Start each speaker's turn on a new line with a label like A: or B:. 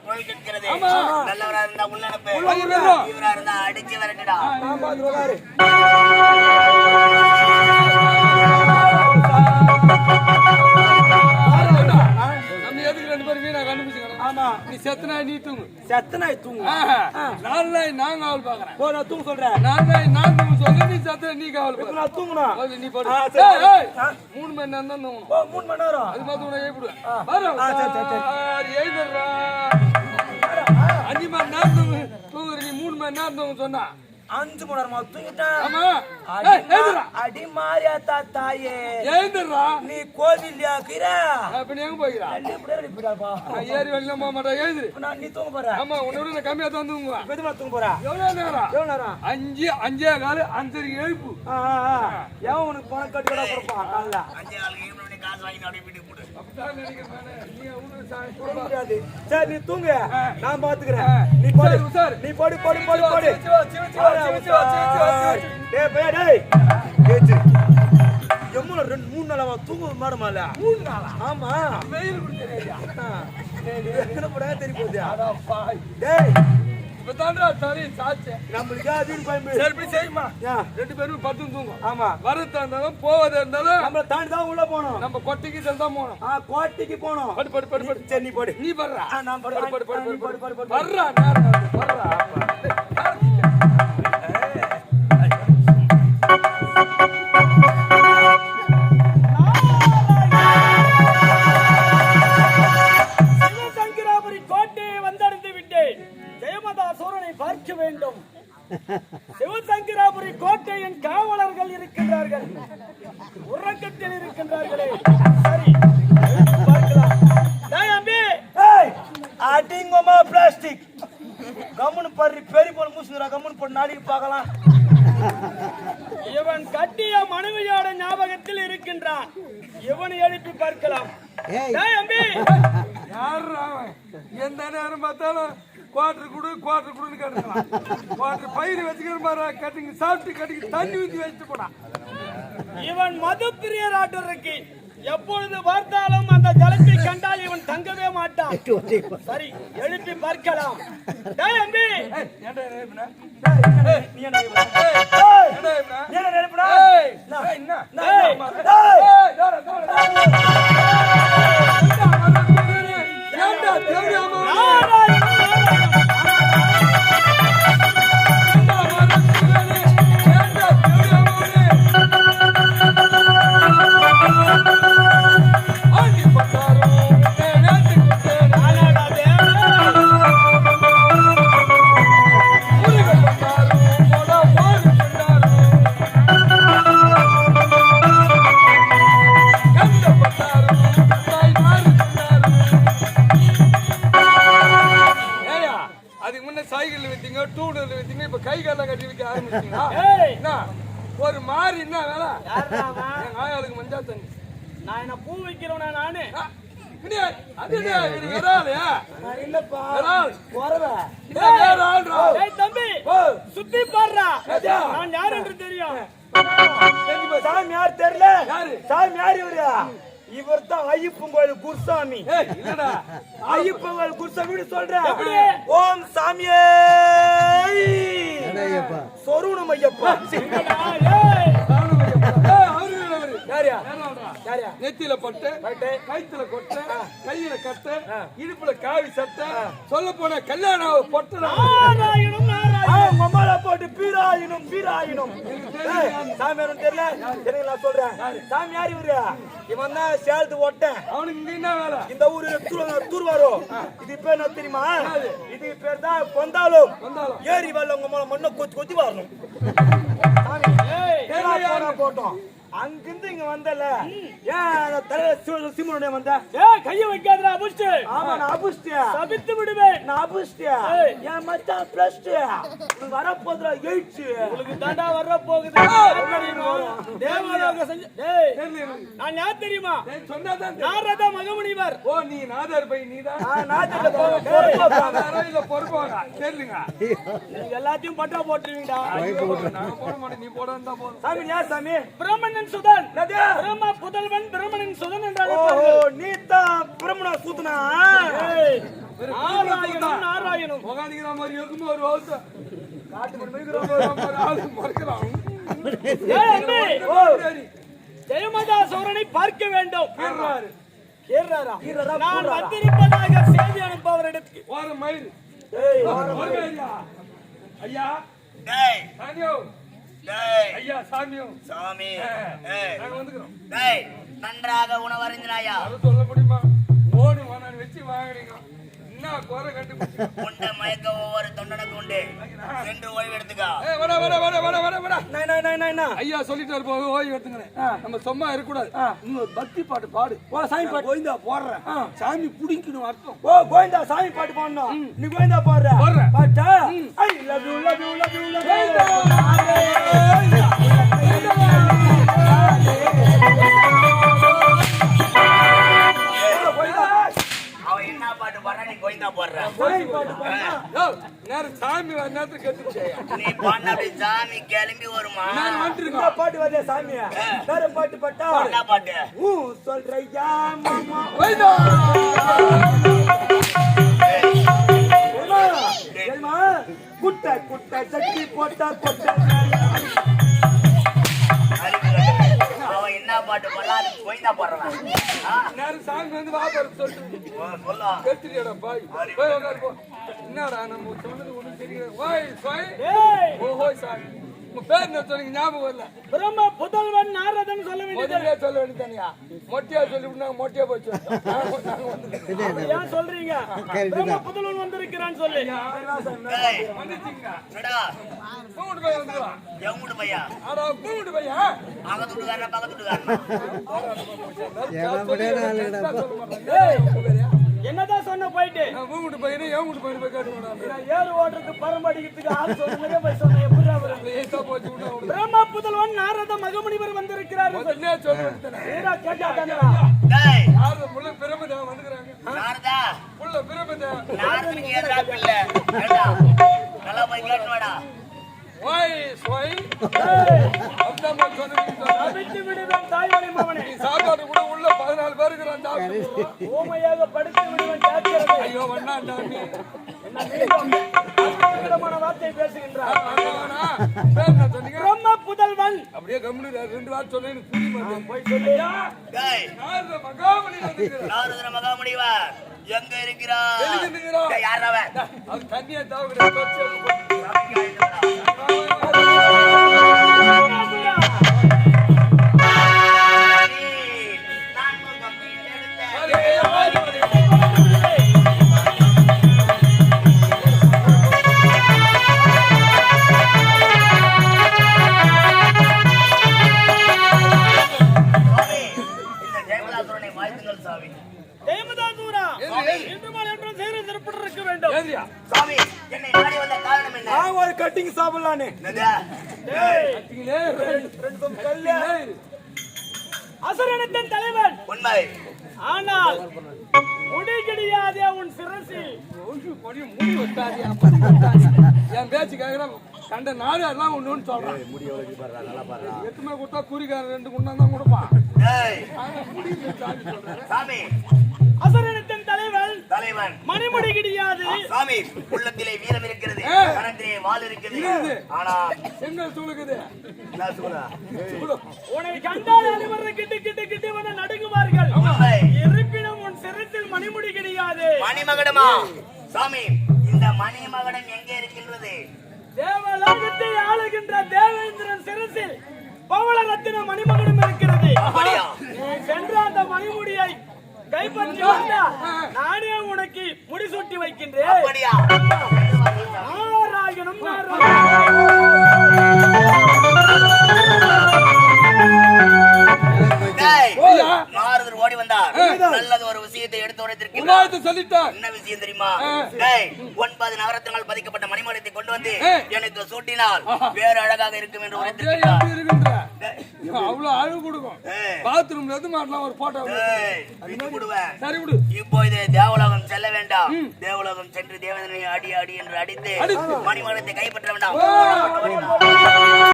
A: கோயில் கேட்கிறது. நல்லவரா இருந்தா உள்ள அனுப்பு.
B: உள்ள விடுறோம்.
A: இவரா இருந்தா அடிச்சு விரட்டுடா.
B: நீ செத்தனா நீ தூங்கு.
C: செத்த நாய் தூங்கு.
B: நாலு நாய் நான் காவல் பாக்குறேன்
C: போ நான் தூங்க சொல்றேன்.
B: நாலு நாய் நான் தூங்க சொல்ல. நீ செத்தன நீ காவல்
C: இப்ப
B: பாக்குற
C: நான் தூங்கணும்
B: முதல்ல நீ போடு.
C: ஆ, சரி.
B: ஏய், ஏய்.
C: ஆ.
B: மூணு மணி நேரம் தான் தூங்கணும்.
C: ஓ மூணு மணி நேரம்?
B: அது பார்த்து உன எழுப்பிடுவேன் வரோம்.
C: ஆ, சரி, சரி, சரி.
B: சார், மூணு மணி நேரம் தூங்க சொன்னா
C: அஞ்சு மணி நேரமா தூங்கிட்டேன். அடி மாரியாத்தா தாயே
B: எழுதுறா
C: நீ கோவில் யாக்குற
B: அப்ப நீ எங்க நான் ஏறி வெளில போக மாட்டேன். எழுதுரு
C: நான் நீ தூங்க போற.
B: ஆமா உன்னோட நான் கம்மியா தான் தூங்குவேன்.
C: நான் தூங்க போற?
B: எவ்வளவு நேரம்?
C: எவ்வளவு நேரம்?
B: அஞ்சு அஞ்சே காலு அஞ்சரைக்கு எழுப்பு.
C: உனக்கு பணம் கட்டி விட கொடுப்பான்? காலைல.
A: அஞ்சு ஆளுக்கு
C: சரி நீ தூங்கு. நான் பாத்துக்கிறேன். நீ போடு. நீ போடு போடு போடு போடு. டேய் பையா டேய். ஏச்சு. எம்முல ரெண்டு மூணு நாளா தூங்க மாடமால?
B: மூணு நாளா?
C: ஆமா.
B: வெயில் கூட தெரியாதா?
C: எத்தனை படம் தெரிய போகுது. டேய்.
B: இப்பதான்டா சரி சாச்சேன்.
C: நம்மளுக்கு அதிகம் பயன்பு
B: சரி, இப்படி செய்யுமா? ரெண்டு பேரும் பத்து தூங்கும்.
C: ஆமா.
B: வரதா இருந்தாலும் போவதா இருந்தாலும்
C: நம்மள தாண்டி தான் உள்ள போனோம்
B: நம்ம கொட்டைக்கு தான் போகணும்.
C: ஆ கோட்டைக்கு போனோம்
B: படு படு படு படு.
C: சரி நீ போடு.
B: நீ வர்றா.
C: ஆ, நான் படு-.
B: வர்றா நேரம்
D: இருக்கின்றார்கள். உறக்கத்தில் இருக்கின்றார்களே. சரி பார்க்கலாம். டேய் அம்பி.
C: ஏய் அடிங்கம்மா பிளாஸ்டிக். கம்முனு பறி பெரிய போன மூசுறா கம்முனு போட்டு நாளைக்கு பார்க்கலாம்.
D: இவன் கட்டிய மனைவியோட ஞாபகத்தில் இருக்கின்றான். இவனை எழுப்பி பார்க்கலாம். டேய் அம்பி.
B: யாருடா அவன்? எந்த நேரம் பார்த்தாலும் குவாட்டர் குடு குவாட்டர் குடுன்னு கேட்டுக்கலாம். குவாட்டர் பயிர் வச்சுக்கிற மாதிரி கட்டிங்க சாப்பிட்டு கட்டிங்க தண்ணி ஊற்றி வச்சுட்டு போடா
D: இவன் மது பிரியராட்டம் இருக்கு எப்பொழுது பார்த்தாலும் அந்த ஜலத்தை கண்டால் இவன் தங்கவே மாட்டான். சரி எழுப்பி பார்க்கலாம்?
C: நீ என்ன?
B: ஒரு மாறி என்ன வேலை? என் ஆயாளுக்கு மஞ்சா தண்ணி.
D: நான் என்ன பூ வைக்கிறவனா நானு? சுத்தி பாடுறா. நான் யார் என்று தெரியும்?
C: சாமி யார் தெரியல? சாமி யார் இவரு. இவர் தான் ஐயப்பன் கோயில் குருசாமி. ஐயப்பன் கோயில் குருசாமி
D: எப்படி?
C: ஓம் சாமியே. சொருணம் ஐயப்பா.
B: நெத்தியில பட்டு கைத்துல கொட்டை கையில கட்டை இடுப்புல காவி சட்டை சொல்ல போன கல்யாணம் பொட்டு
D: நாராயணம்
C: மம்மால போட்டு பீராயினும் பீராயினும். சாமி யாரும் தெரியல? எனக்கு நான் சொல்றேன். சாமி யார் இவரு? இவன் தான் சேலத்து ஓட்டேன்.
B: அவனுக்கு இங்க என்ன வேலை?
C: இந்த ஊரு தூர் தூர்வாரோ? இது பேர் என்ன தெரியுமா? இது பேர் தான் கொந்தாலும். ஏரி வெள்ளம் உங்க மேல மண்ணை கொத்தி கொத்தி வரணும். போட்டோம். அங்கிருந்து இங்க வந்தல. ஏன் தலையில சிம்மனுடைய வந்த?
D: ஏய் கைய வைக்காதடா புஷ்டு
C: ஆமா நான் அபுஷ்டியா?
D: சபித்து விடுவேன்.
C: நான் அபுஷ்டியா?
D: ஏய்.
C: என் மச்சான் பிளஸ் உனக்கு வரப்போதுல எயிட்ஸ்
D: உங்களுக்கு தாண்டா வர போகுது தேவலோக செஞ்ச. நான் யார் தெரியுமா?
B: சொன்னாதான் தெரியும்.
D: நாரத மகமுனிவர்.
B: ஓ நீ நாதார் பை
C: நாட்டுல போறேன்
B: நாதாரா இல்ல பொறுப்பாங்க
D: நீங்க எல்லாத்தையும் பட்டா போட்டுருவீங்கடா.
B: போட மாட்டோம் நீ போட வந்தா போதும்.
C: சாமி யார் சாமி?
D: பிரம்மணன் சுதன்? பிரம்ம புதல்வன் பிரம்மணன் சுதன் என்றாலே
C: ஓஹோ நீ தான் பிரம்மணா சூத்துனா
D: ஏய், நாராயணம் நாராயணம்
B: உகாந்திக்கிற மாதிரி இருக்கும் ஒரு வருஷம் காட்டு மறைக்கிறான். ஓ
D: ஜெயமதா சோரனை பார்க்க வேண்டும். நான். வந்திருப்பதாக செய்தி அனுப்பவரிடத்துக்கு
C: ஏய்,
B: ஓர ஐயா. ஐயா.
A: டேய்.
B: சாமியோ.
A: டேய்.
B: ஐயா சாமியோ.
A: சாமி. நன்றாக உணவறிந்தினாயா
B: அதை சொல்ல முடியுமா? ஓடு வச்சு வாங்குறீங்க. என்ன குறை கண்டுபிடிச்சு
A: உண்ட மயக்க ஒவ்வொரு தொண்டனுக்கு உண்டு. சென்று ஓய்வு எடுத்துக்கா.
B: வட வட வட வட வட வட.
C: நை, நை, நை, நை, நை.
B: ஐயா சொல்லிட்டு இருப்போம் ஓய்வு எடுத்துக்கிறேன் நம்ம சும்மா இருக்கக்கூடாது. இன்னும் ஒரு பக்தி பாட்டு பாடு.
C: ஓ, சாமி பாட்டு.
B: கோவிந்தா போடுறேன். சாமி புடிக்கணும் அர்த்தம்.
C: ஓ, கோவிந்தா, சாமி பாட்டு பாடணும். நீ கோவிந்தா பாடுற. பாட்டா? ஐ.
B: நேரத்துக்கு கத்துச்சு
A: நீ அப்படி சாமி கிளம்பி வருமா
B: நான் இருக்கோம்
C: பாட்டு வரலையா, சாமியா? வேற பாட்டு பாட்டா?
A: என்ன பாட்டு
C: ஊ, சொல்றியா, மாமா?
B: கோவிந்தா
C: ஏம்மா, ஏம்மா, குட்டை, குட்டை, சட்டி போட்டா கொட்டை.
A: பாட்டு பாடுறா நீ கோயிந்தா போடுறான்
B: நேரம் சாமி வந்து வாபர் சொல்லிட்டு.
A: சொல்லா.
B: கேட்டுறியாடா பாய். போய் உட்காரு போ. என்னடா நம்ம சொன்னது ஒண்ணும் தெரியல. ஓய் போய்
D: ஏய்,
B: ஓஹோ சாமி. உங்க பேர் என்ன சொன்னீங்க ஞாபகம் வரல.
D: பிரம்ம புதல்வன் நாரதன் சொல்ல வேண்டியது.
B: முதல்ல சொல்ல வேண்டியதானியா மொட்டையா சொல்லி நாங்க மொட்டையா போச்சு
D: ஏன் சொல்றீங்க? பிரம்ம புதல்வன் வந்திருக்கிறான்னு சொல்லி.
B: கூட்டு போய் வந்துடலாம்
A: எவங்குடு பையா?
B: ஆடா கூட்டு போய்.
D: என்னதான் சொன்ன போயிட்டு.
B: கூட்டு போயின்னு எவன் கூட்டு போய்
D: நான் ஏறு ஓட்டுறதுக்கு பரம்படிக்கிறதுக்கு ஆள் சொல்லுங்க போய் சொன்னேன் பிரம்ம புதல்வன் நாரத மகமுனிவர் வந்திருக்கிறார்.
B: சாப்பாடு கூட உள்ள பதினாலு பேர் இருக்கிறான் சாப்பிட்டு
D: ஊமையாக படுத்து விடுவேன்
B: ஐயோ
D: வார்த்தை பேசுகின்றார்.
B: அப்படியே கம்முனு ரெண்டு வாரம் சொல்ல எனக்கு புரிய மாட்டேன்
D: போய் சொல்லு
A: டேய்.
B: யாரு மகாமணி
A: மகாமுனிவர் எங்க இருக்கிறார்
B: எதுக்கு இருக்கிறார்?
A: டேய், யார் அவன்?
B: அது தண்ணியை தாவுகிற
C: சாப்பிடலான்னு
D: தலைவன்.
A: உண்மை.
D: ஆனால் முடி கிடையாதே உன் சிரசில்
B: முடி என் பேச்சு கேட்கிறேன் கண்ட நாடு எல்லாம் ஒண்ணு ஒண்ணு சொல்றேன் எட்டுமே கொடுத்தா குறிக்காரன் ரெண்டு குண்டா தான் கொடுப்பான்.
A: டேய்,
B: ஆனா முடி வட்டாதி சொல்றேன்.
A: சாமி.
D: அசுரனின் தலைவன் மணிமுடி கிடையாது.
A: சாமி உள்ளத்திலே வீரம் இருக்கிறது
B: ஏ.
A: கணத்திலே வாள் இருக்கிறது. ஆனா என்ன சொல்ற
B: சூழு.
D: உன்னை கண்டால் அனைவரும் கிட்டு கிட்டு கிட்டு வந்து நடுங்குவார்கள். இருப்பினும் உன் சிரத்தில் மணிமுடி கிடையாது.
A: மணிமகடமா? சாமி இந்த மணிமகடம் எங்கே இருக்கின்றது?
D: தேவலோகத்தை ஆளுகின்ற தேவேந்திரன் சிரசில் பவள ரத்தின மணிமகனம் இருக்கிறது சென்று அந்த மணிமுடியை கைப்பற்றி நானே உனக்கு முடிசூட்டி வைக்கின்றேன். நாராயணம் நாராயணம்.
A: ஓடி வந்தார். நல்லது ஒரு விஷயத்தை எடுத்து உரைத்திருக்கிறார் என்ன விஷயம் தெரியுமா? ஒன்பது நவரத்தினால் பதிக்கப்பட்ட மணிமகடத்தை கொண்டு வந்து. எனக்கு சூட்டினால் வேறு அழகாக இருக்கும் என்று
B: அப்படியே
A: உரைத்திருக்கிறார்
B: எப்படி இருக்குன்ற?
A: டேய்,
B: அவ்வளவு அழகு கொடுக்கும்.
A: ஏய்.
B: பாத்ரூம்ல இருந்து மாட்டலாம் ஒரு போட்டோ
A: டேய், விட்டு விடுவேன்
B: சரி விடு.
A: இப்போது தேவலோகம் செல்ல வேண்டாம். தேவலோகம் சென்று தேவதனை அடி அடி என்று அடித்து. மணிமகடத்தை கைப்பற்ற வேண்டாம்.